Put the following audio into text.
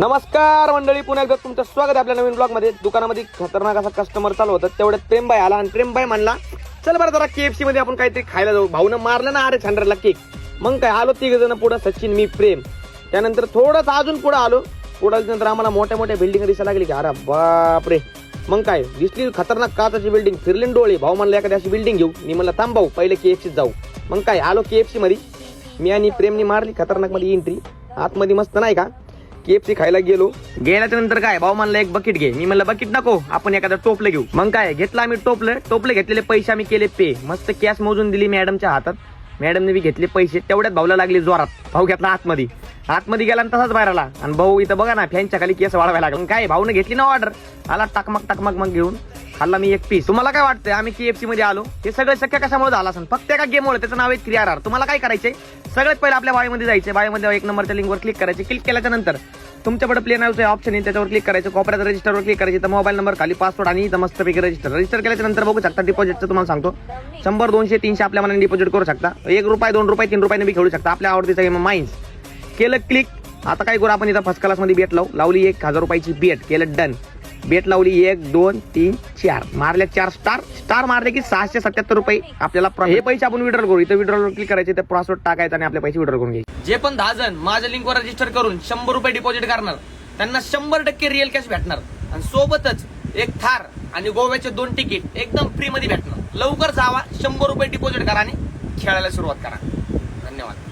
नमस्कार मंडळी पुन्हा एकदा तुमचं स्वागत आहे आपल्या नवीन ब्लॉगमध्ये दुकानामध्ये खतरनाक असा कस्टमर चालू होता. तेवढ्यात प्रेमबाई आला आणि प्रेमबाई म्हणला चल बरं जरा केएफसी मध्ये आपण काहीतरी खायला जाऊ. भाऊनं मारलं ना अरे छंडरला केक मग काय आलो तिघ जण पुढं सचिन मी प्रेम. त्यानंतर थोडंच अजून पुढं आलो. पुढं नंतर आम्हाला मोठ्या मोठ्या बिल्डिंग दिसायला लागली की अरे बापरे. मग काय दिसली खतरनाक काचाची बिल्डिंग फिरली डोळे. भाऊ म्हणला एखादी अशी बिल्डिंग घेऊ. मी म्हणलं थांब भाऊ पहिले केएफसीत जाऊ. मग काय आलो केएफसी मध्ये मी आणि प्रेमनी मारली खतरनाकमध्ये एंट्री आतमध्ये मस्त नाही का केएफसी खायला गेलो. गेल्याच्यानंतर काय? भाऊ म्हणला एक बकेट घे. मी म्हणलं बकेट नको. आपण एखादं टोपलं घेऊ. मग काय? घेतलं आम्ही टोपलं. टोपलं घेतलेले पैसे आम्ही केले पे. मस्त कॅश मोजून दिली मॅडमच्या हातात. मॅडमने बी घेतले पैसे. तेवढ्यात भाऊला लागले जोरात. भाऊ घेतला आतमध्ये. आतमध्ये गेला आणि तसाच बाहेर आला. आणि भाऊ इथं बघा ना फॅनच्या खाली केस वाढवायला लागला. काय? भाऊने घेतली ना ऑर्डर आला टाकमक टाकमक मग घेऊन. खाल्ला मी एक पीस तुम्हाला काय वाटतंय? आम्ही केएफसी मध्ये आलो. हे सगळं शक्य कशामुळे झालं असं फक्त एका गेममुळे त्याचं नाव आहे क्रियारार तुम्हाला काय करायचंय? सगळ्यात पहिलं आपल्या बायोमध्ये जायचं बायोमध्ये एक नंबरच्या लिंकवर क्लिक करायचे. क्लिक केल्याच्यानंतर तुमच्याकडे प्ले नावचं ऑप्शन आहे त्याच्यावर क्लिक करायचं कॉपऱ्याचं रजिस्टरवर क्लिक करायचं तर मोबाईल नंबर खाली पासवर्ड आणि इथं मस्तपैकी रजिस्टर रजिस्टर केल्याच्यानंतर बघू शकता डिपॉझिटचं तुम्हाला सांगतो. शंभर दोनशे तीनशे आपल्या मनाने डिपॉझिट करू शकता. एक रुपये दोन रुपये तीन रुपयाने बी खेळू शकता. आपल्या आवडतीचा गेम माइन्स केलं क्लिक आता काय करू आपण इथं फर्स्ट क्लासमध्ये बेट लावू. लावली एक हजार रुपयाची बेट केलं डन बेट लावली एक दोन तीन चार. मारले चार स्टार स्टार मारले की सहाशे सत्याहत्तर रुपये आपल्याला हे पैसे आपण विड्रॉल करू. इथं विड्रॉल क्लिक करायचे तर पासवर्ड टाकायचा आणि आपले पैसे विड्रॉल करून घ्यायचे. जे पण दहा जण माझ्या लिंकवर रजिस्टर करून शंभर रुपये डिपॉझिट करणार त्यांना शंभर टक्के रिअल कॅश भेटणार. आणि सोबतच एक थार आणि गोव्याचे दोन तिकीट एकदम फ्री मध्ये भेटणार. लवकर जावा शंभर रुपये डिपॉझिट करा आणि खेळायला सुरुवात करा. धन्यवाद.